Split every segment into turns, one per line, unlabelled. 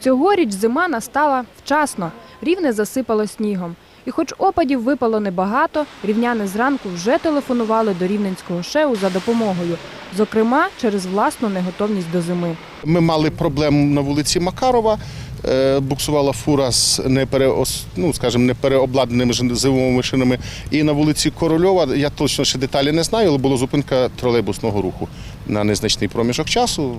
Цьогоріч зима настала вчасно, рівне засипало снігом. І хоч опадів випало небагато, рівняни зранку вже телефонували до рівненського ШЕУ за допомогою, зокрема через власну неготовність до зими.
Ми мали проблему на вулиці Макарова. е, Буксувала фура з непереос, ну, скажімо, непереобладнаними зимовими шинами. І на вулиці Корольова, я точно ще деталі не знаю, але була зупинка тролейбусного руху на незначний проміжок часу.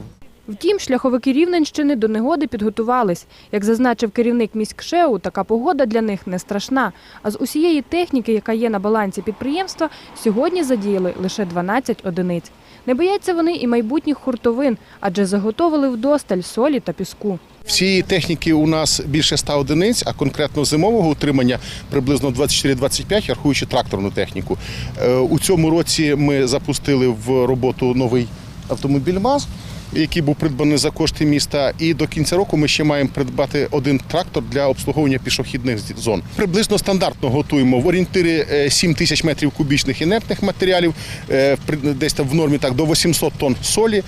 Втім, шляховики Рівненщини до негоди підготувались. Як зазначив керівник міськшеу, така погода для них не страшна. А з усієї техніки, яка є на балансі підприємства, сьогодні задіяли лише 12 одиниць. Не бояться вони і майбутніх хуртовин, адже заготовили вдосталь солі та піску.
Всі техніки у нас більше 100 одиниць, а конкретно зимового утримання приблизно 24-25, рахуючи тракторну техніку. Е, У цьому році ми запустили в роботу новий автомобіль МАЗ, який був придбаний за кошти міста. І до кінця року ми ще маємо придбати один трактор для обслуговування пішохідних зон. Приблизно стандартно готуємо в орієнтирі е, 7 тисяч метрів кубічних інертних матеріалів, е, десь там в нормі так до 800 тонн солі.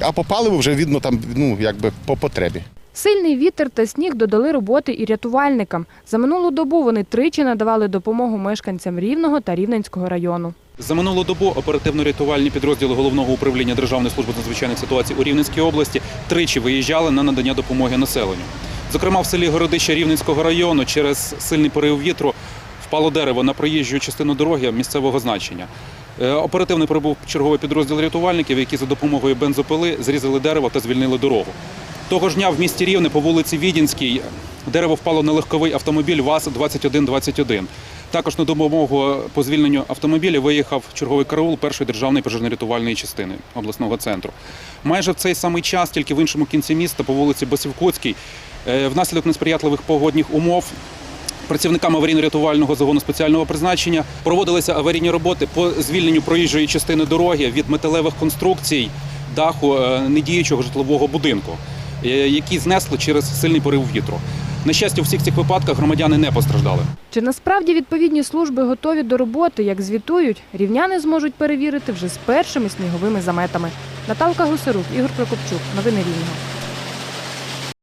А по паливу вже видно там ну якби по потребі.
Сильний вітер та сніг додали роботи і рятувальникам. За минулу добу вони тричі надавали допомогу мешканцям Рівного та Рівненського району.
За минулу добу оперативно-рятувальні підрозділи головного управління Державної служби надзвичайних ситуацій у Рівненській області тричі виїжджали на надання допомоги населенню. Зокрема, в селі Городище Рівненського району через сильний порив вітру впало дерево на проїжджу частину дороги місцевого значення. Е, Оперативно прибув черговий підрозділ рятувальників, які за допомогою бензопили зрізали дерево та звільнили дорогу. Того ж дня в місті Рівне по вулиці Відінській дерево впало на легковий автомобіль ВАЗ-2121. Також на допомогу по звільненню автомобіля виїхав черговий караул першої державної пожежно-рятувальної частини обласного центру. Майже в цей самий час, тільки в іншому кінці міста, по вулиці Басівкутській, е, внаслідок несприятливих погодних умов Працівниками аварійно-рятувального загону спеціального призначення проводилися аварійні роботи по звільненню проїжджої частини дороги від металевих конструкцій даху е, недіючого житлового будинку, е, які знесли через сильний порив вітру. На щастя, у всіх цих випадках громадяни не постраждали.
Чи насправді відповідні служби готові до роботи, як звітують, рівняни зможуть перевірити вже з першими сніговими заметами. Наталка Гусарук, Ігор Прокопчук. Новини Рівного.